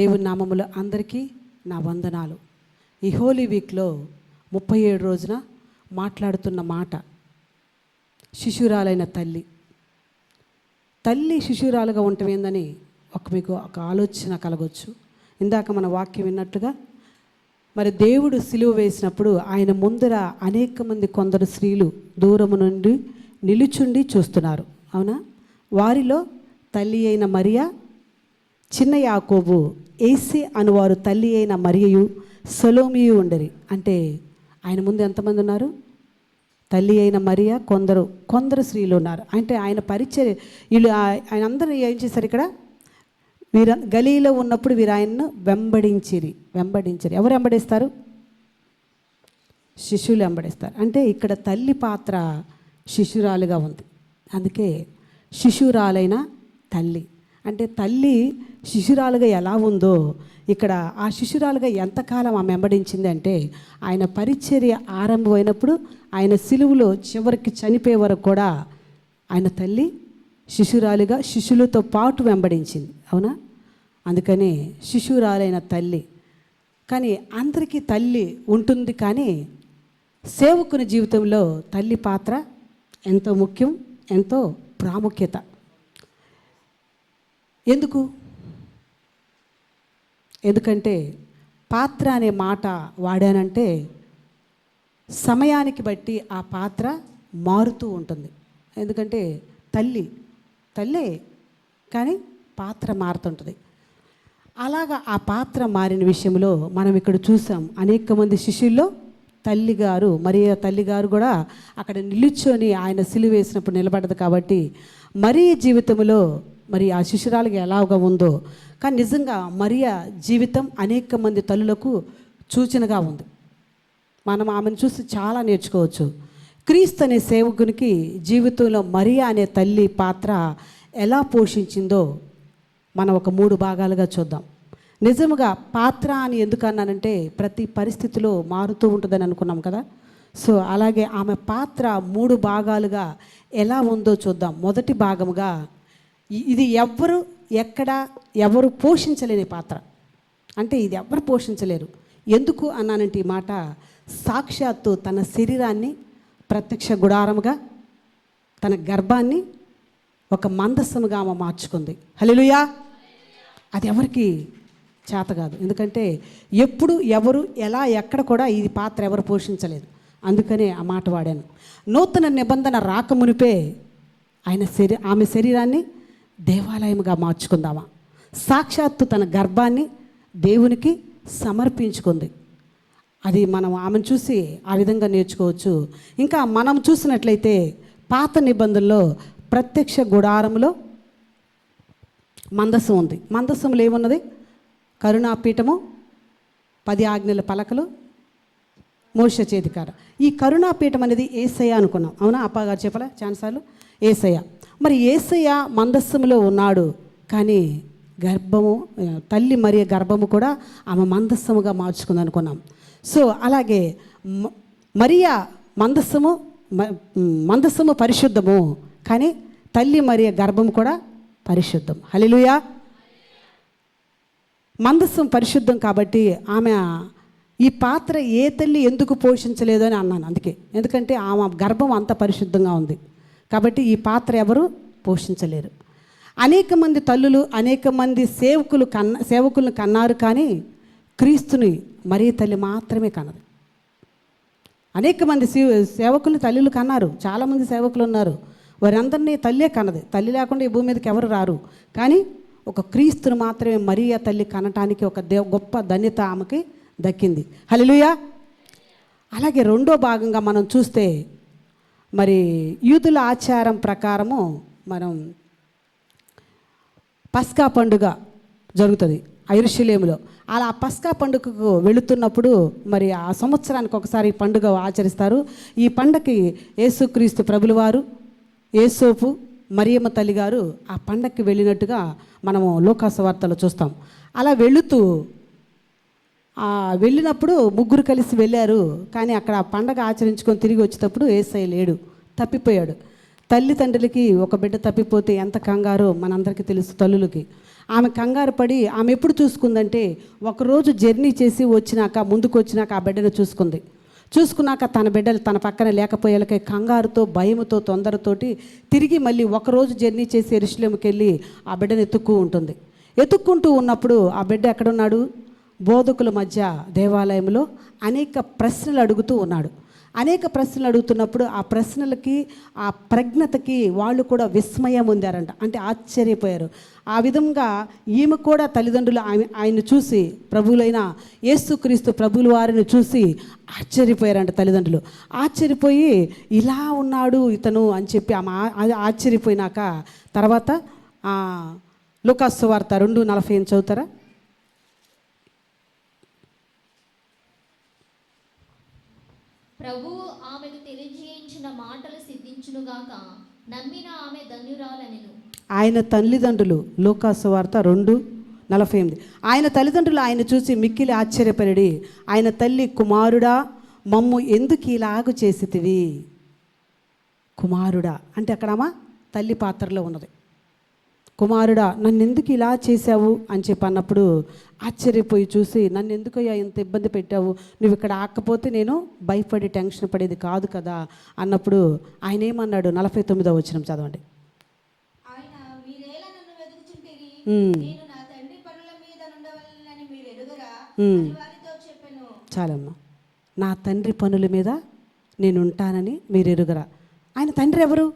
దేవుని నామములు అందరికీ నా వందనాలు. ఈ హోలీ వీక్లో ముప్పై ఏడు రోజున మాట్లాడుతున్న మాట శిశురాలైన తల్లి. తల్లి శిశురాలుగా ఉండటం ఏందని ఒక మీకు ఒక ఆలోచన కలగొచ్చు. ఇందాక మన వాక్యం విన్నట్టుగా మరి దేవుడు సిలువ వేసినప్పుడు ఆయన ముందర అనేక మంది కొందరు స్త్రీలు దూరము నుండి నిలుచుండి చూస్తున్నారు. అవునా? వారిలో తల్లి అయిన మరియా చిన్న యాకోబు ఏసే అనువారు తల్లి అయిన మరియయు సొలోమియు ఉండరి. అంటే ఆయన ముందు ఎంతమంది ఉన్నారు? తల్లి అయిన మరియ కొందరు కొందరు స్త్రీలు ఉన్నారు. అంటే ఆయన పరిచయ వీళ్ళు ఆయన అందరూ ఏం చేశారు ఇక్కడ? వీర గలీలో ఉన్నప్పుడు వీరు ఆయన్ను వెంబడించిరి వెంబడించిరి. ఎవరు వెంబడిస్తారు? శిశువులు వెంబడిస్తారు. అంటే ఇక్కడ తల్లి పాత్ర శిశురాలుగా ఉంది. అందుకే శిశురాలైన తల్లి. అంటే తల్లి శిశురాలుగా ఎలా ఉందో ఇక్కడ ఆ శిశురాలుగా ఎంతకాలం ఆమె వెంబడించిందంటే ఆయన పరిచర్య ఆరంభమైనప్పుడు ఆయన సిలువులో చివరికి చనిపోయే వరకు కూడా ఆయన తల్లి శిశురాలుగా శిశులతో పాటు వెంబడించింది. అవునా? అందుకని శిశురాలైన తల్లి. కానీ అందరికీ తల్లి ఉంటుంది కానీ సేవకుని జీవితంలో తల్లి పాత్ర ఎంతో ముఖ్యం ఎంతో ప్రాముఖ్యత. ఎందుకు? ఎందుకంటే పాత్ర అనే మాట వాడానంటే సమయానికి బట్టి ఆ పాత్ర మారుతూ ఉంటుంది. ఎందుకంటే తల్లి తల్లే కానీ పాత్ర మారుతుంటుంది. అలాగా ఆ పాత్ర మారిన విషయంలో మనం ఇక్కడ చూసాం అనేక మంది శిష్యుల్లో తల్లి గారు తల్లిగారు తల్లి గారు కూడా అక్కడ నిలుచొని ఆయన సిలువేసినప్పుడు నిలబడదు కాబట్టి మరీ జీవితంలో మరి ఆ శిశురాలకి ఎలాగా ఉందో. కానీ నిజంగా మరియా జీవితం అనేక మంది తల్లులకు సూచనగా ఉంది. మనం ఆమెను చూసి చాలా నేర్చుకోవచ్చు. క్రీస్తు అనే సేవకునికి జీవితంలో మరియా అనే తల్లి పాత్ర ఎలా పోషించిందో మనం ఒక మూడు భాగాలుగా చూద్దాం. నిజముగా పాత్ర అని ఎందుకు అన్నానంటే ప్రతి పరిస్థితిలో మారుతూ ఉంటుందని అనుకున్నాం కదా. సో అలాగే ఆమె పాత్ర మూడు భాగాలుగా ఎలా ఉందో చూద్దాం. మొదటి భాగముగా ఇది ఎవ్వరు ఎక్కడ ఎవరు పోషించలేని పాత్ర. అంటే ఇది ఎవ్వరు పోషించలేరు. ఎందుకు అన్నానంటే ఈ మాట సాక్షాత్తు తన శరీరాన్ని ప్రత్యక్ష గుడారముగా తన గర్భాన్ని ఒక మందస్సముగా ఆమె మార్చుకుంది. హల్లెలూయా! అది ఎవరికి చేత కాదు. ఎందుకంటే ఎప్పుడు ఎవరు ఎలా ఎక్కడ కూడా ఈ పాత్ర ఎవరు పోషించలేదు. అందుకనే ఆ మాట వాడాను. నూతన నిబంధన రాకమునిపే ఆయన శరీ ఆమె శరీరాన్ని దేవాలయముగా మార్చుకుందామా? సాక్షాత్తు తన గర్భాన్ని దేవునికి సమర్పించుకుంది. అది మనం ఆమెను చూసి ఆ విధంగా నేర్చుకోవచ్చు. ఇంకా మనం చూసినట్లయితే పాత నిబంధనలో ప్రత్యక్ష గుడారంలో మందసం ఉంది. మందసంలో ఏమున్నది? కరుణాపీఠము పది ఆజ్ఞల పలకలు మోష చేతికార ఈ కరుణాపీఠం అనేది ఏసయ్య అనుకున్నాం. అవునా? అప్పగారు చెప్పలే? ఛాన్సార్లు ఏసయ్య. మరి ఏసయ్య మందస్సులో ఉన్నాడు కానీ గర్భము తల్లి మరియు గర్భము కూడా ఆమె మందస్సముగా మార్చుకుంది అనుకున్నాం. సో అలాగే మరియా మందస్సము మందస్సము పరిశుద్ధము కానీ తల్లి మరియు గర్భము కూడా పరిశుద్ధం. హలిలుయా మందస్సం పరిశుద్ధం కాబట్టి ఆమె ఈ పాత్ర ఏ తల్లి ఎందుకు పోషించలేదు అని అన్నాను అందుకే. ఎందుకంటే ఆమె గర్భం అంత పరిశుద్ధంగా ఉంది. కాబట్టి ఈ పాత్ర ఎవరు? పోషించలేరు. అనేక మంది తల్లులు అనేక మంది సేవకులు కన్న సేవకులను కన్నారు కానీ క్రీస్తుని మరీ తల్లి మాత్రమే కన్నది అనేక మంది సేవకులు తల్లులు కన్నారు. చాలామంది సేవకులు ఉన్నారు. వారందరినీ తల్లే కన్నది తల్లి లేకుండా ఈ భూమి మీదకి ఎవరు రారు. కానీ ఒక క్రీస్తును మాత్రమే మరియా తల్లి కనటానికి ఒక దేవ గొప్ప ధన్యత ఆమెకి దక్కింది. హలిలుయా అలాగే రెండో భాగంగా మనం చూస్తే మరి యూదుల ఆచారం ప్రకారము మనం పస్కా పండుగ జరుగుతుంది ఐరుషులేములో. అలా పస్కా పండుగకు వెళుతున్నప్పుడు మరి ఆ సంవత్సరానికి ఒకసారి పండుగ ఆచరిస్తారు. ఈ పండగకి యేసుక్రీస్తు ప్రభులవారు యేసోపు మరియమ్మ తల్లి గారు ఆ పండగకి వెళ్ళినట్టుగా మనము లోకాసవార్తలో చూస్తాం. అలా వెళుతూ వెళ్ళినప్పుడు ముగ్గురు కలిసి వెళ్ళారు. కానీ అక్కడ పండగ ఆచరించుకొని తిరిగి వచ్చేటప్పుడు ఏసై లేడు. తప్పిపోయాడు. తల్లిదండ్రులకి ఒక బిడ్డ తప్పిపోతే ఎంత కంగారో మనందరికీ తెలుసు తల్లులకి. ఆమె కంగారు పడి ఆమె ఎప్పుడు చూసుకుందంటే ఒకరోజు జర్నీ చేసి వచ్చినాక ముందుకు వచ్చినాక ఆ బిడ్డను చూసుకుంది. చూసుకున్నాక తన బిడ్డలు తన పక్కన లేకపోయేలకే కంగారుతో భయముతో తొందరతోటి తిరిగి మళ్ళీ ఒకరోజు జర్నీ చేసి ఎరుషులేముకి వెళ్ళి ఆ బిడ్డను ఎత్తుక్కు ఉంటుంది. ఎత్తుక్కుంటూ ఉన్నప్పుడు ఆ బిడ్డ ఎక్కడున్నాడు? బోధకుల మధ్య దేవాలయంలో అనేక ప్రశ్నలు అడుగుతూ ఉన్నాడు. అనేక ప్రశ్నలు అడుగుతున్నప్పుడు ఆ ప్రశ్నలకి ఆ ప్రజ్ఞతకి వాళ్ళు కూడా విస్మయం ఉందారంట అంటే ఆశ్చర్యపోయారు. ఆ విధంగా ఈమె కూడా తల్లిదండ్రులు ఆమె ఆయన చూసి ప్రభువులైన యేసుక్రీస్తు ప్రభుల వారిని చూసి ఆశ్చర్యపోయారంట తల్లిదండ్రులు. ఆశ్చర్యపోయి ఇలా ఉన్నాడు ఇతను అని చెప్పి ఆమె ఆ- ఆశ్చర్యపోయినాక తర్వాత లుకాసు వార్త రెండు నలభై ఎనిమిది చదువుతారా? ప్రభువు ఆమెకు తెలియజేయించిన మాటలు సిద్ధించునుగాక నమ్మిన ఆమె ధన్యురాలనెను. ఆయన తల్లిదండ్రులు లోకాసు వార్త రెండు నలభై ఎనిమిది. ఆయన తల్లిదండ్రులు ఆయన చూసి మిక్కిలి ఆశ్చర్యపడి ఆయన తల్లి కుమారుడా మమ్ము ఎందుకు ఇలాగు చేసితివి? కుమారుడా. అంటే అక్కడమ్మా తల్లి పాత్రలో ఉన్నది. కుమారుడా నన్ను ఎందుకు ఇలా చేశావు? అని చెప్పి అన్నప్పుడు ఆశ్చర్యపోయి చూసి నన్ను ఎందుకయ్యా ఇంత ఇబ్బంది పెట్టావు? నువ్వు ఇక్కడ ఆకపోతే నేను భయపడి టెన్షన్ పడేది కాదు కదా? అన్నప్పుడు ఆయన ఏమన్నాడు నలభై తొమ్మిదో వచ్చిన చదవండి. చాలమ్మా. నా తండ్రి పనుల మీద నేను ఉంటానని మీరు ఎరుగరా? ఆయన తండ్రి ఎవరు?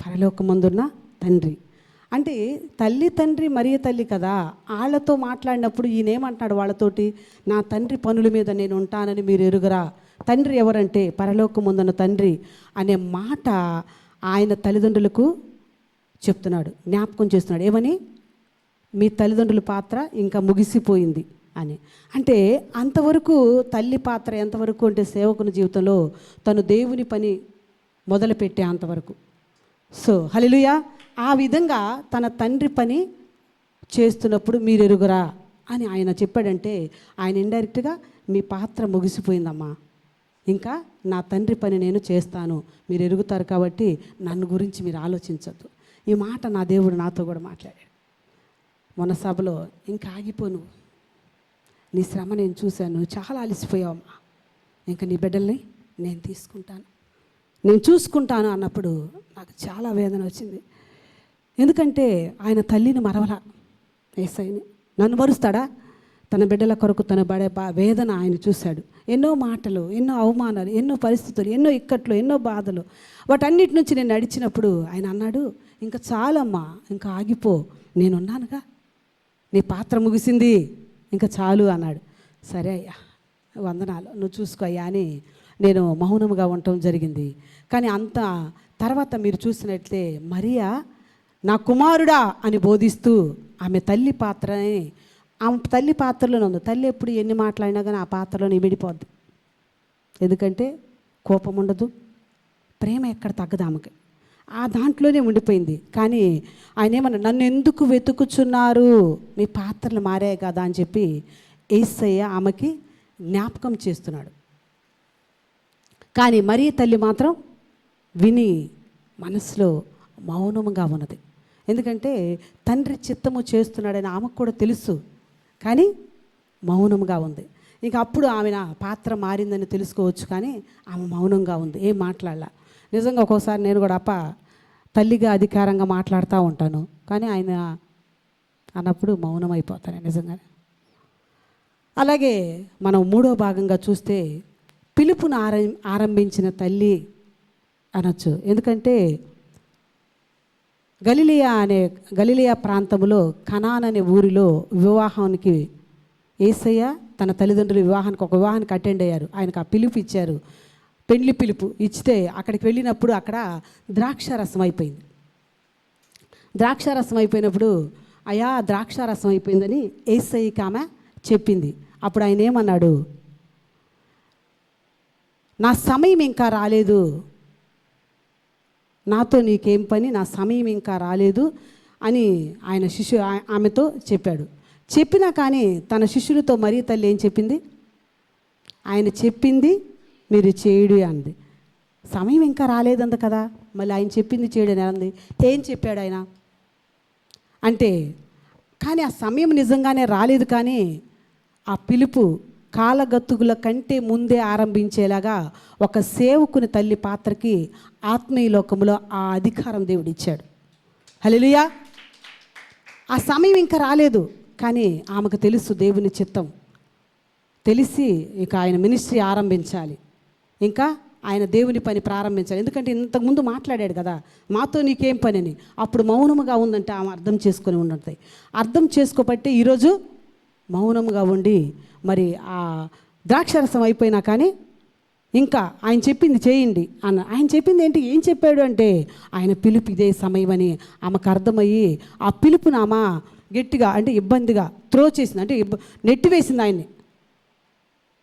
పరలోకమందున్న తండ్రి. అంటే తల్లి తండ్రి మరియ తల్లి కదా వాళ్ళతో మాట్లాడినప్పుడు ఈయన ఏమంటున్నాడు వాళ్ళతోటి నా తండ్రి పనుల మీద నేను ఉంటానని మీరు ఎరుగరా? తండ్రి ఎవరంటే పరలోకముందున్న తండ్రి అనే మాట ఆయన తల్లిదండ్రులకు చెప్తున్నాడు జ్ఞాపకం చేస్తున్నాడు. ఏమని? మీ తల్లిదండ్రుల పాత్ర ఇంకా ముగిసిపోయింది అని. అంటే అంతవరకు తల్లి పాత్ర ఎంతవరకు అంటే సేవకుని జీవితంలో తను దేవుని పని మొదలుపెట్టే అంతవరకు. సో హలిలుయా ఆ విధంగా తన తండ్రి పని చేస్తున్నప్పుడు మీరు ఎరుగురా అని ఆయన చెప్పాడంటే ఆయన ఇండైరెక్ట్గా మీ పాత్ర ముగిసిపోయిందమ్మా. ఇంకా నా తండ్రి పని నేను చేస్తాను. మీరు ఎరుగుతారు కాబట్టి నన్ను గురించి మీరు ఆలోచించద్దు. ఈ మాట నా దేవుడు నాతో కూడా మాట్లాడాడు. మొన్న సభలో ఇంకా ఆగిపోను నీ శ్రమ నేను చూశాను. చాలా అలసిపోయావమ్మా. ఇంకా నీ బిడ్డల్ని నేను తీసుకుంటాను. నేను చూసుకుంటాను అన్నప్పుడు నాకు చాలా వేదన వచ్చింది. ఎందుకంటే ఆయన తల్లిని మరవల ఏసైని. నన్ను మరుస్తాడా? తన బిడ్డల కొరకు తన బడే బా- వేదన ఆయన చూశాడు. ఎన్నో మాటలు ఎన్నో అవమానాలు ఎన్నో పరిస్థితులు ఎన్నో ఇక్కట్లు ఎన్నో బాధలు. వాటన్నిటి నుంచి నేను నడిచినప్పుడు ఆయన అన్నాడు ఇంకా చాలమ్మా ఇంకా ఆగిపో నేనున్నానుగా. నీ పాత్ర ముగిసింది ఇంకా చాలు అన్నాడు. సరే అయ్యా వందనాలు. నువ్వు చూసుకో అయ్యా అని నేను మౌనముగా ఉండటం జరిగింది. కానీ అంత తర్వాత మీరు చూసినట్లయితే మరియా నా కుమారుడా అని బోధిస్తూ ఆమె తల్లి పాత్రని ఆమె తల్లి పాత్రలోనే ఉంది తల్లి ఎప్పుడు ఎన్ని మాట్లాడినా కానీ ఆ పాత్రలోనే విడిపోద్ది ఎందుకంటే కోపం ఉండదు ప్రేమ ఎక్కడ తగ్గదు ఆమెకి. ఆ దాంట్లోనే ఉండిపోయింది. కానీ ఆయన ఏమన్నా నన్ను ఎందుకు వెతుకుచున్నారు? మీ పాత్రలు మారాయి కదా అని చెప్పి ఏసయ్య ఆమెకి జ్ఞాపకం చేస్తున్నాడు. కానీ మరీ తల్లి మాత్రం విని మనసులో మౌనముగా ఉన్నది. ఎందుకంటే తండ్రి చిత్తము చేస్తున్నాడని ఆమెకు కూడా తెలుసు. కానీ మౌనంగా ఉంది. ఇక అప్పుడు ఆమె నా పాత్ర మారిందని తెలుసుకోవచ్చు కానీ ఆమె మౌనంగా ఉంది. ఏం మాట్లాడలా. నిజంగా ఒక్కోసారి నేను కూడా అప్ప తల్లిగా అధికారంగా మాట్లాడుతూ ఉంటాను. కానీ ఆయన అన్నప్పుడు మౌనం అయిపోతాను నిజంగానే. అలాగే మనం మూడో భాగంగా చూస్తే పిలుపును ఆరం ఆరంభించిన తల్లి అనొచ్చు. ఎందుకంటే గలిలియా అనే గలిలియా ప్రాంతంలో కనాన్ అనే ఊరిలో వివాహానికి ఏసయ్య తన తల్లిదండ్రులు వివాహానికి ఒక వివాహానికి అటెండ్ అయ్యారు. ఆయనకు ఆ పిలుపు ఇచ్చారు. పెళ్ళి పిలుపు ఇచ్చితే అక్కడికి వెళ్ళినప్పుడు అక్కడ ద్రాక్ష రసం అయిపోయింది. ద్రాక్ష రసం అయిపోయినప్పుడు అయా ద్రాక్ష రసం అయిపోయిందని ఏసైకి ఆమె చెప్పింది. అప్పుడు ఆయన ఏమన్నాడు? నా సమయం ఇంకా రాలేదు. నాతో నీకేం పని నా సమయం ఇంకా రాలేదు అని ఆయన శిష్యు ఆమెతో చెప్పాడు. చెప్పినా కానీ తన శిష్యులతో మరీ తల్లి ఏం చెప్పింది? ఆయన చెప్పింది మీరు చేయుడు అంది. సమయం ఇంకా రాలేదంది కదా మళ్ళీ ఆయన చెప్పింది చేయడం అంది. ఏం చెప్పాడు ఆయన? అంటే కానీ ఆ సమయం నిజంగానే రాలేదు కానీ ఆ పిలుపు కాలగత్తుగుల కంటే ముందే ఆరంభించేలాగా ఒక సేవకుని తల్లి పాత్రకి ఆత్మీయ లోకంలో ఆ అధికారం దేవుడు ఇచ్చాడు హల్లెలూయా. ఆ సమయం ఇంకా రాలేదు కానీ ఆమెకు తెలుసు దేవుని చిత్తం. తెలిసి ఇక ఆయన మినిస్ట్రీ ఆరంభించాలి. ఇంకా ఆయన దేవుని పని ప్రారంభించాలి. ఎందుకంటే ఇంతకుముందు మాట్లాడాడు కదా మాతో నీకేం పని అని అప్పుడు మౌనముగా ఉందంటే ఆమె అర్థం చేసుకొని ఉంటుంది అర్థం చేసుకోబట్టి ఈరోజు మౌనముగా ఉండి మరి ఆ ద్రాక్షరసం అయిపోయినా కానీ ఇంకా ఆయన చెప్పింది చేయండి అన్న. ఆయన చెప్పింది ఏంటి? ఏం చెప్పాడు అంటే ఆయన పిలుపు ఇదే సమయం అని ఆమెకు అర్థమయ్యి ఆ పిలుపుని ఆమె గట్టిగా అంటే ఇబ్బందిగా త్రో చేసింది. అంటే ఇబ్బ నెట్టివేసింది ఆయన్ని.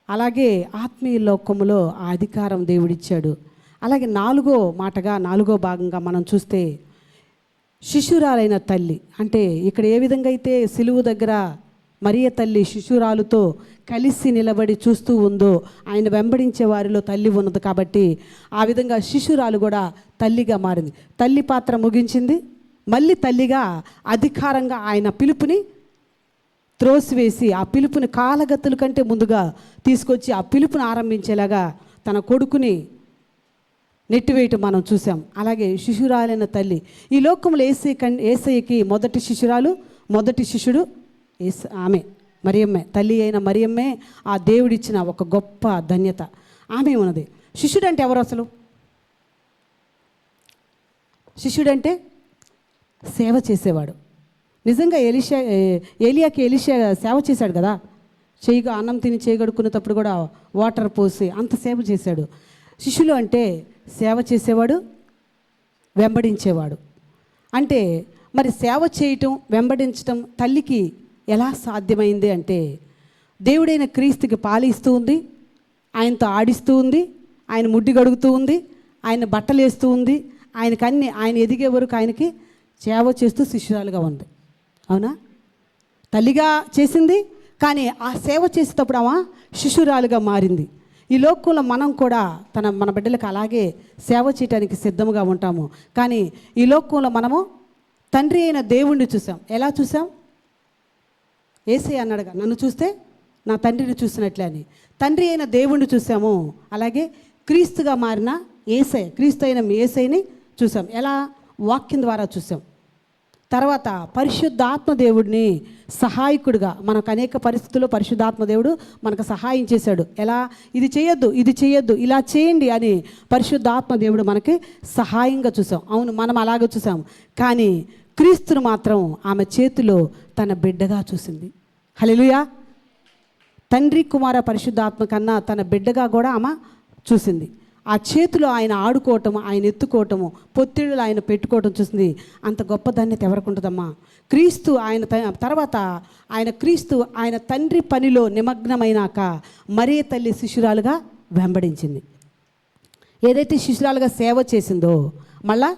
అలాగే ఆత్మీయ లోకములో ఆ అధికారం దేవుడిచ్చాడు. అలాగే నాలుగో మాటగా నాలుగో భాగంగా మనం చూస్తే శిశురాలైన తల్లి అంటే ఇక్కడ ఏ విధంగా అయితే సిలువు దగ్గర మరియ తల్లి శిశురాలుతో కలిసి నిలబడి చూస్తూ ఉందో ఆయన వెంబడించే వారిలో తల్లి ఉన్నది కాబట్టి ఆ విధంగా శిశురాలు కూడా తల్లిగా మారింది. తల్లి పాత్ర ముగించింది. మళ్ళీ తల్లిగా అధికారంగా ఆయన పిలుపుని త్రోసివేసి ఆ పిలుపుని కాలగత్తుల కంటే ముందుగా తీసుకొచ్చి ఆ పిలుపుని ఆరంభించేలాగా తన కొడుకుని నెట్టివేయటం మనం చూసాం అలాగే శిశురాలైన తల్లి. ఈ లోకంలో ఏసై కం ఏసయ్యకి మొదటి శిశురాలు మొదటి శిష్యుడు ఆమె మరియమ్మే తల్లి అయిన మరియమ్మే ఆ దేవుడిచ్చిన ఒక గొప్ప ధన్యత. ఆమె ఉన్నది శిష్యుడు అంటే ఎవరు అసలు? శిష్యుడంటే సేవ చేసేవాడు. నిజంగా ఎలిషా ఏలియాకి ఎలిషా సేవ చేశాడు కదా? చేయిగా అన్నం తిని చేయగడుకునేటప్పుడు కూడా వాటర్ పోసి అంత సేవ చేశాడు. శిష్యులు అంటే సేవ చేసేవాడు వెంబడించేవాడు. అంటే మరి సేవ చేయటం వెంబడించటం తల్లికి ఎలా సాధ్యమైంది అంటే దేవుడైన క్రీస్తుకి పాలిస్తూ ఉంది ఆయనతో ఆడిస్తూ ఉంది ఆయన ముడ్డి గడుగుతూ ఉంది ఆయన బట్టలు వేస్తూ ఉంది ఆయనకు అన్ని ఆయన ఎదిగే వరకు ఆయనకి సేవ చేస్తూ శిష్యురాలుగా ఉంది. అవునా? తల్లిగా చేసింది కానీ ఆ సేవ చేసేటప్పుడు ఆమె శిశురాలుగా మారింది. ఈ లోకంలో మనం కూడా తన మన బిడ్డలకు అలాగే సేవ చేయడానికి సిద్ధంగా ఉంటాము. కానీ ఈ లోకంలో మనము తండ్రి అయిన దేవుణ్ణి చూసాం. ఎలా చూసాం? ఏసే అన్నాడుగా నన్ను చూస్తే నా తండ్రిని చూసినట్లే అని. తండ్రి అయిన దేవుణ్ణి చూసాము. అలాగే క్రీస్తుగా మారిన ఏసై క్రీస్తు అయిన ఏసైని చూసాం. ఎలా? వాక్యం ద్వారా చూసాం. తర్వాత పరిశుద్ధాత్మ దేవుడిని సహాయకుడిగా మనకు అనేక పరిస్థితుల్లో పరిశుద్ధాత్మ దేవుడు మనకు సహాయం చేశాడు. ఎలా? ఇది చేయొద్దు ఇది చేయొద్దు ఇలా చేయండి అని పరిశుద్ధాత్మ దేవుడు మనకి సహాయంగా చూసాం. అవును మనం అలాగే చూసాం. కానీ క్రీస్తును మాత్రం ఆమె చేతిలో తన బిడ్డగా చూసింది. హలెలుయా తండ్రి కుమార పరిశుద్ధాత్మ కన్నా తన బిడ్డగా కూడా ఆమె చూసింది. ఆ చేతిలో ఆయన ఆడుకోవటం ఆయన ఎత్తుకోవటము పొత్తిళ్ళు ఆయన పెట్టుకోవటం చూసింది. అంత గొప్ప ధాన్యత ఎవరికుంటుందమ్మా క్రీస్తు ఆయన త- తర్వాత ఆయన క్రీస్తు ఆయన తండ్రి పనిలో నిమగ్నమైనాక మరే తల్లి శిశురాలుగా వెంబడించింది. ఏదైతే శిశురాలుగా సేవ చేసిందో మళ్ళా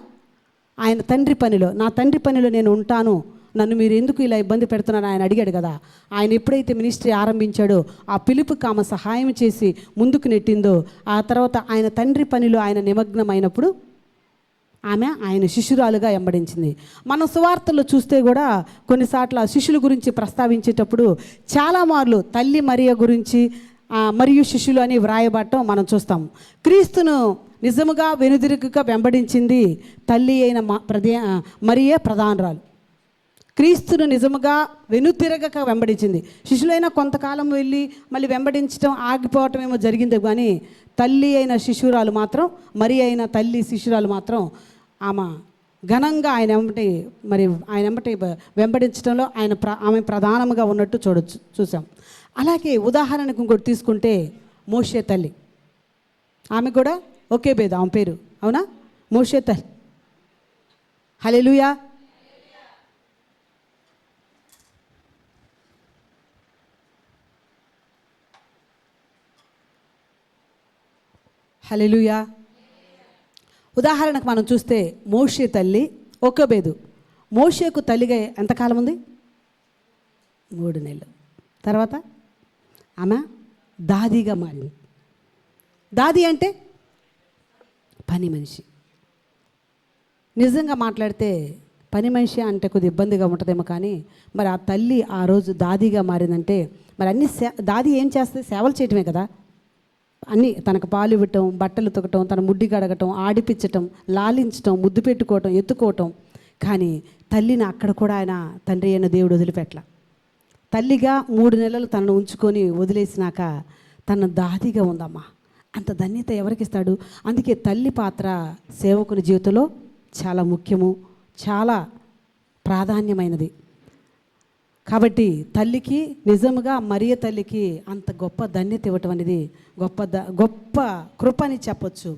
ఆయన తండ్రి పనిలో నా తండ్రి పనిలో నేను ఉంటాను. నన్ను మీరు ఎందుకు ఇలా ఇబ్బంది పెడుతున్నారని ఆయన అడిగాడు కదా. ఆయన ఎప్పుడైతే మినిస్ట్రీ ఆరంభించాడో ఆ పిలుపుకి ఆమె సహాయం చేసి ముందుకు నెట్టిందో ఆ తర్వాత ఆయన తండ్రి పనిలో ఆయన నిమగ్నమైనప్పుడు ఆమె ఆయన శిష్యురాలుగా వెంబడించింది. మనం సువార్తల్లో చూస్తే కూడా కొన్నిసార్లు ఆ శిష్యుల గురించి ప్రస్తావించేటప్పుడు చాలామార్లు తల్లి మరియ గురించి మరియు శిష్యులు అని వ్రాయబడటం మనం చూస్తాం. క్రీస్తును నిజముగా వెనుదిరుగుగా వెంబడించింది తల్లి అయిన మ- ప్రదే మరియే ప్రధానరాలు. క్రీస్తును నిజముగా వెనుతిరగక వెంబడించింది. శిష్యులైన కొంతకాలం వెళ్ళి మళ్ళీ వెంబడించడం ఆగిపోవటం ఏమో జరిగింది కానీ తల్లి అయిన శిశురాలు మాత్రం మరి అయిన తల్లి శిశురాలు మాత్రం ఆమె ఘనంగా ఆయన వెంబటి మరి ఆయన వెంబటి వెంబడించడంలో ఆయన ప్ర ఆమె ప్రధానంగా ఉన్నట్టు చూడొచ్చు చూసాం. అలాగే ఉదాహరణకు ఇంకోటి తీసుకుంటే మోషే తల్లి. ఆమె కూడా ఒకే భేద ఆమె పేరు. అవునా? మోషే తల్లి హలెలుయా హలెలుయా ఉదాహరణకు మనం చూస్తే మోషే తల్లి ఒక్కబేదు మోషేకు తల్లిగా ఎంతకాలం ఉంది? మూడు నెలలు. తర్వాత? ఆమె దాదిగా మారింది. దాది అంటే? పని మనిషి. నిజంగా మాట్లాడితే పని మనిషి అంటే కొద్ది ఇబ్బందిగా ఉంటుందేమో కానీ మరి ఆ తల్లి ఆ రోజు దాదిగా మారిందంటే మరి అన్ని సే దాది ఏం చేస్తుంది? సేవలు చేయటమే కదా. అన్నీ తనకు పాలు ఇవ్వటం బట్టలు తొక్కటం తన ముడ్డి కడగటం ఆడిపించటం లాలించటం ముద్దు పెట్టుకోవటం ఎత్తుకోవటం. కానీ తల్లిని అక్కడ కూడా ఆయన తండ్రి అయిన దేవుడు వదిలిపెట్టల తల్లిగా మూడు నెలలు తనను ఉంచుకొని వదిలేసినాక తన దాదిగా ఉందమ్మా. అంత ధన్యత ఎవరికి ఇస్తాడు అందుకే తల్లి పాత్ర సేవకుని జీవితంలో చాలా ముఖ్యము చాలా ప్రాధాన్యమైనది. కాబట్టి తల్లికి నిజముగా మరియ తల్లికి అంత గొప్ప ధన్యత ఇవ్వటం అనేది గొప్ప ద గొప్ప కృప అని చెప్పొచ్చు.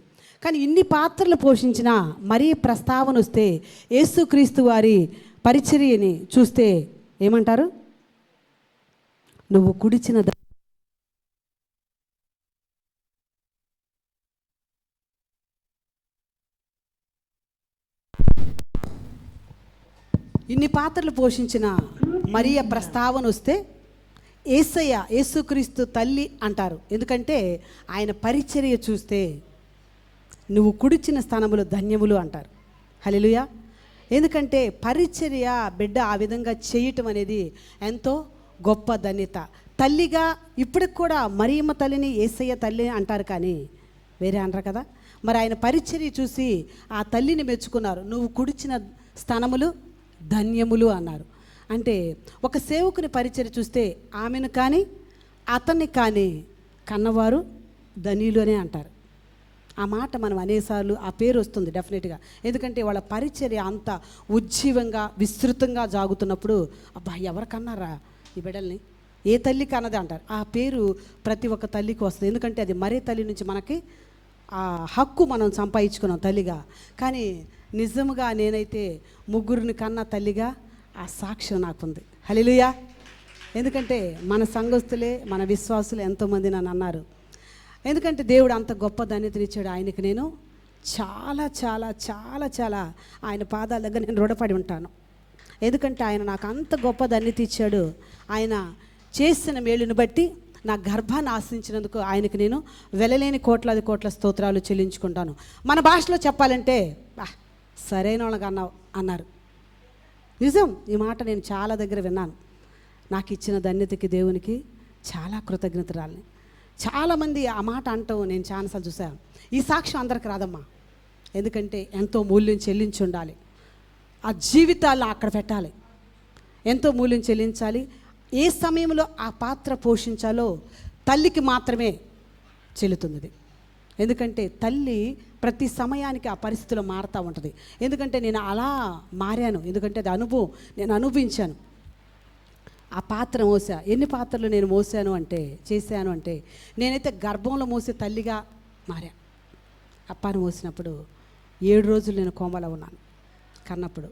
కానీ ఇన్ని పాత్రలు పోషించిన మరీ ప్రస్తావన వస్తే యేసుక్రీస్తు వారి పరిచర్యని చూస్తే ఏమంటారు? నువ్వు కుడిచిన ఇన్ని పాత్రలు పోషించిన మరియ ప్రస్తావన వస్తే ఏసయ్య యేసుక్రీస్తు తల్లి అంటారు. ఎందుకంటే ఆయన పరిచర్య చూస్తే నువ్వు కుడిచిన స్థానములు ధన్యములు అంటారు. హల్లెలూయా. ఎందుకంటే పరిచర్య బిడ్డ ఆ విధంగా చేయటం అనేది ఎంతో గొప్ప ధన్యత. తల్లిగా ఇప్పటికి కూడా మరియమ్మ తల్లిని ఏసయ్య తల్లి అంటారు కానీ వేరే అనరు కదా. మరి ఆయన పరిచర్య చూసి ఆ తల్లిని మెచ్చుకున్నారు. నువ్వు కుడిచిన స్థానములు ధన్యములు అన్నారు. అంటే ఒక సేవకుని పరిచయం చూస్తే ఆమెను కానీ అతన్ని కానీ కన్నవారు ధనియులు అనే అంటారు. ఆ మాట మనం అనేసార్లు ఆ పేరు వస్తుంది డెఫినెట్గా ఎందుకంటే వాళ్ళ పరిచర్య అంత ఉజ్జీవంగా విస్తృతంగా జాగుతున్నప్పుడు అబ్బా ఎవరు కన్నారా ఈ బిడ్డల్ని? ఏ తల్లి కన్నది అంటారు. ఆ పేరు ప్రతి ఒక్క తల్లికి వస్తుంది. ఎందుకంటే అది మరే తల్లి నుంచి మనకి ఆ హక్కు మనం సంపాదించుకున్నాం తల్లిగా. కానీ నిజముగా నేనైతే ముగ్గురిని కన్న తల్లిగా ఆ సాక్ష్యం నాకుంది. హలిలుయా ఎందుకంటే మన సంఘస్థులే మన విశ్వాసులు ఎంతోమంది నన్ను అన్నారు. ఎందుకంటే దేవుడు అంత గొప్ప ధన్యతనిచ్చాడు ఆయనకి నేను. చాలా చాలా చాలా చాలా ఆయన పాదాల దగ్గర నేను రుణపడి ఉంటాను. ఎందుకంటే ఆయన నాకు అంత గొప్ప ధన్యత ఇచ్చాడు. ఆయన చేసిన మేలుని బట్టి నా గర్భాన్ని ఆశించినందుకు ఆయనకి నేను వెళ్ళలేని కోట్లాది కోట్ల స్తోత్రాలు చెల్లించుకుంటాను. మన భాషలో చెప్పాలంటే "బా, సరైన వాళ్ళకి అన్నావు అన్నారు. నిజం ఈ మాట నేను చాలా దగ్గర విన్నాను. నాకు ఇచ్చిన ధన్యతకి దేవునికి చాలా కృతజ్ఞతరాలని. చాలామంది ఆ మాట అంటూ నేను చాలాసార్లు చూసాను ఈ సాక్ష్యం అందరికి రాదమ్మా. ఎందుకంటే ఎంతో మూల్యం చెల్లించి ఉండాలి ఆ జీవితాల్లో అక్కడ పెట్టాలి. ఎంతో మూల్యం చెల్లించాలి. ఏ సమయంలో ఆ పాత్ర పోషించాలో తల్లికి మాత్రమే చెల్లుతుంది ఎందుకంటే తల్లి ప్రతి సమయానికి ఆ పరిస్థితిలో మారుతూ ఉంటుంది. ఎందుకంటే నేను అలా మారాను. ఎందుకంటే అది అనుభవం. నేను అనుభవించాను. ఆ పాత్ర మోసా. ఎన్ని పాత్రలు నేను మోసాను అంటే చేశాను అంటే నేనైతే గర్భంలో మోసే తల్లిగా మారా. అప్పాను మోసినప్పుడు ఏడు రోజులు నేను కోమలో ఉన్నాను. కన్నప్పుడు.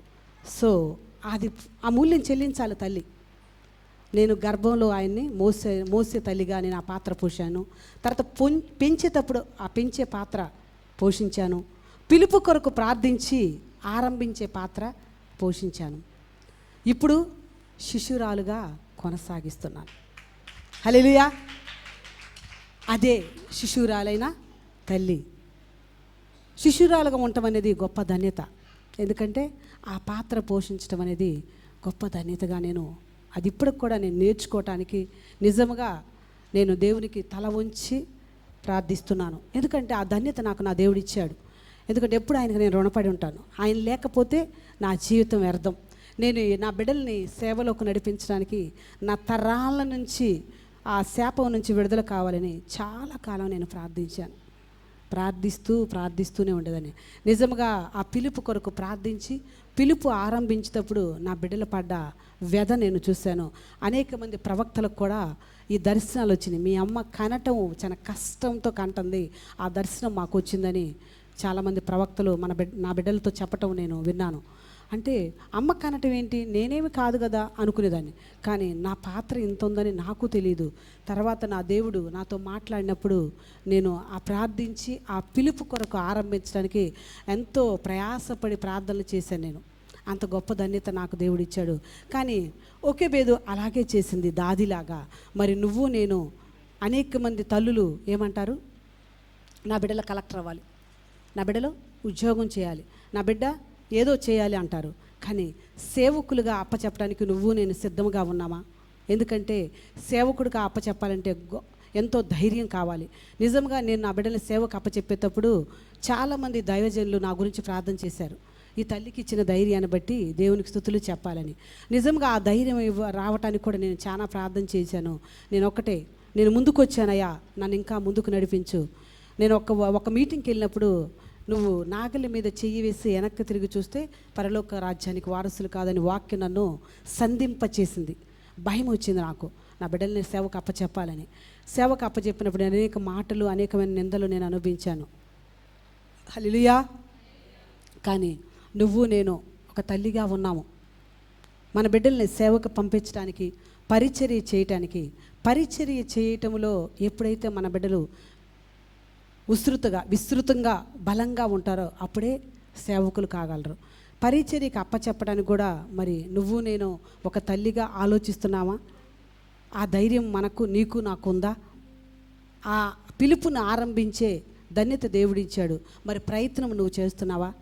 సో అది ఆ మూల్యం చెల్లించాలి తల్లి. నేను గర్భంలో ఆయన్ని మోసే మోసే తల్లిగా నేను ఆ పాత్ర పోషాను. తర్వాత పొం పెంచేటప్పుడు ఆ పెంచే పాత్ర పోషించాను. పిలుపు కొరకు ప్రార్థించి ఆరంభించే పాత్ర పోషించాను. ఇప్పుడు శిశురాలుగా కొనసాగిస్తున్నాను. హల్లెలూయా! అదే శిశురాలైన తల్లి. శిశురాలుగా ఉండటం అనేది గొప్ప ధన్యత. ఎందుకంటే ఆ పాత్ర పోషించడం అనేది గొప్ప ధన్యతగా నేను అది ఇప్పటికి కూడా నేను నేర్చుకోవటానికి నిజముగా నేను దేవునికి తల ఉంచి ప్రార్థిస్తున్నాను. ఎందుకంటే ఆ ధన్యత నాకు నా దేవుడు ఇచ్చాడు. ఎందుకంటే ఎప్పుడు ఆయనకు నేను రుణపడి ఉంటాను. ఆయన లేకపోతే నా జీవితం వ్యర్థం. నేను నా బిడ్డల్ని సేవలోకి నడిపించడానికి నా తరాల నుంచి ఆ శాపం నుంచి విడుదల కావాలని చాలా కాలం నేను ప్రార్థించాను. ప్రార్థిస్తూ ప్రార్థిస్తూనే ఉండేదని నిజంగా ఆ పిలుపు కొరకు ప్రార్థించి పిలుపు ఆరంభించేటప్పుడు నా బిడ్డలు పడ్డ వ్యధ నేను చూశాను. అనేక మంది ప్రవక్తలకు కూడా ఈ దర్శనాలు వచ్చినాయి. మీ అమ్మ కనటం చాలా కష్టంతో కంటుంది. ఆ దర్శనం మాకు వచ్చిందని చాలామంది ప్రవక్తలు మన బిడ్డ నా బిడ్డలతో చెప్పటం నేను విన్నాను. అంటే అమ్మ కనటం ఏంటి? నేనేమి కాదు కదా అనుకునేదాన్ని. కానీ నా పాత్ర ఇంత ఉందని నాకు తెలియదు తర్వాత నా దేవుడు నాతో మాట్లాడినప్పుడు నేను ఆ ప్రార్థించి ఆ పిలుపు కొరకు ఆరంభించడానికి ఎంతో ప్రయాసపడి ప్రార్థనలు చేశాను నేను. అంత గొప్ప ధన్యత నాకు దేవుడు ఇచ్చాడు కానీ ఒకే బేదు అలాగే చేసింది దాదిలాగా. మరి నువ్వు నేను అనేక మంది తల్లులు ఏమంటారు? నా బిడ్డల కలెక్టర్ అవ్వాలి. నా బిడ్డలో ఉద్యోగం చేయాలి. నా బిడ్డ ఏదో చేయాలి అంటారు. కానీ సేవకులుగా అప్పచెప్పడానికి నువ్వు నేను సిద్ధంగా ఉన్నామా? ఎందుకంటే సేవకుడిగా అప్పచెప్పాలంటే గొ- ఎంతో ధైర్యం కావాలి. నిజంగా నేను నా బిడ్డల సేవకు అప్పచెప్పేటప్పుడు చాలామంది దైవజనులు నా గురించి ప్రార్థన చేశారు. ఈ తల్లికి ఇచ్చిన ధైర్యాన్ని బట్టి దేవునికి స్థుతులు చెప్పాలని. నిజంగా ఆ ధైర్యం ఇవ్వ రావటానికి కూడా నేను చాలా ప్రార్థన చేశాను. నేను ఒక్కటే. నేను ముందుకు వచ్చానయ్యా నన్ను ఇంకా ముందుకు నడిపించు. నేను ఒక ఒక మీటింగ్కి వెళ్ళినప్పుడు నువ్వు నాగలి మీద చెయ్యి వేసి వెనక్కి తిరిగి చూస్తే పరలోక రాజ్యానికి వారసులు కాదని వాక్యం నన్ను సంధింపచేసింది. భయం వచ్చింది నాకు. నా బిడ్డల్ని సేవకు అప్పచెప్పాలని. సేవకు అప్పచెప్పినప్పుడు నేను అనేక మాటలు అనేకమైన నిందలు నేను అనుభవించాను. హలిలుయా కానీ నువ్వు నేను ఒక తల్లిగా ఉన్నాము. మన బిడ్డల్ని సేవకు పంపించడానికి పరిచర్య చేయటానికి పరిచర్య చేయటంలో ఎప్పుడైతే మన బిడ్డలు విస్తృతగా విస్తృతంగా బలంగా ఉంటారో అప్పుడే సేవకులు కాగలరు. పరిచర్యకి అప్పచెప్పడానికి కూడా మరి నువ్వు నేను ఒక తల్లిగా ఆలోచిస్తున్నావా ఆ ధైర్యం మనకు నీకు నాకు ఉందా? ఆ పిలుపును ఆరంభించే ధన్యత దేవుడిచ్చాడు మరి ప్రయత్నం నువ్వు చేస్తున్నావా?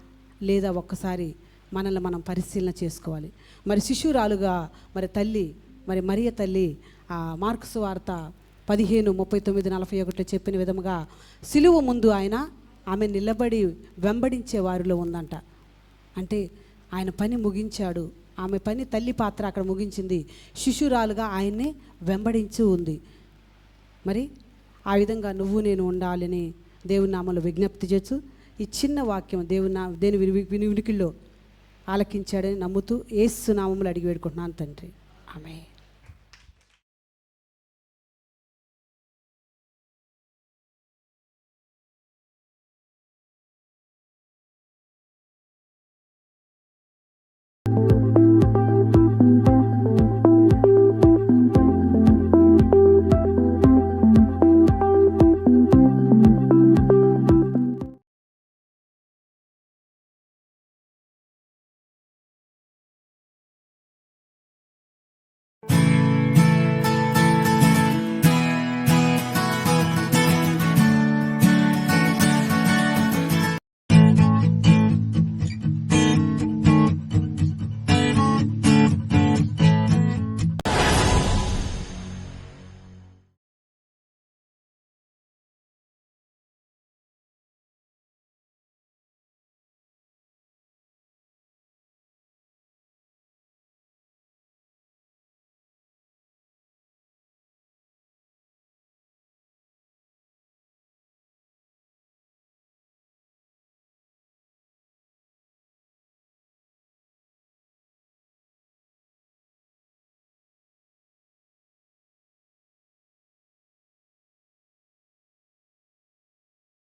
లేదా ఒక్కసారి మనల్ని మనం పరిశీలన చేసుకోవాలి. మరి శిశురాలుగా మరి తల్లి మరి మరియ తల్లి ఆ మార్క్స్ వార్త పదిహేను ముప్పై తొమ్మిది నలభై ఒకటిలో చెప్పిన విధముగా సిలువ ముందు ఆయన ఆమె నిలబడి వెంబడించే వారిలో ఉందంట. అంటే ఆయన పని ముగించాడు. ఆమె పని తల్లి పాత్ర అక్కడ ముగించింది. శిశురాలుగా ఆయన్ని వెంబడించి ఉంది. మరి ఆ విధంగా నువ్వు నేను ఉండాలని దేవుని నామలో విజ్ఞప్తి చేస్తూ ఈ చిన్న వాక్యం దేవుని నా దేని విని వినికిల్లో ఆలకించాడని నమ్ముతూ ఏసు అడిగి వేడుకుంటున్నాను తండ్రి. ఆమె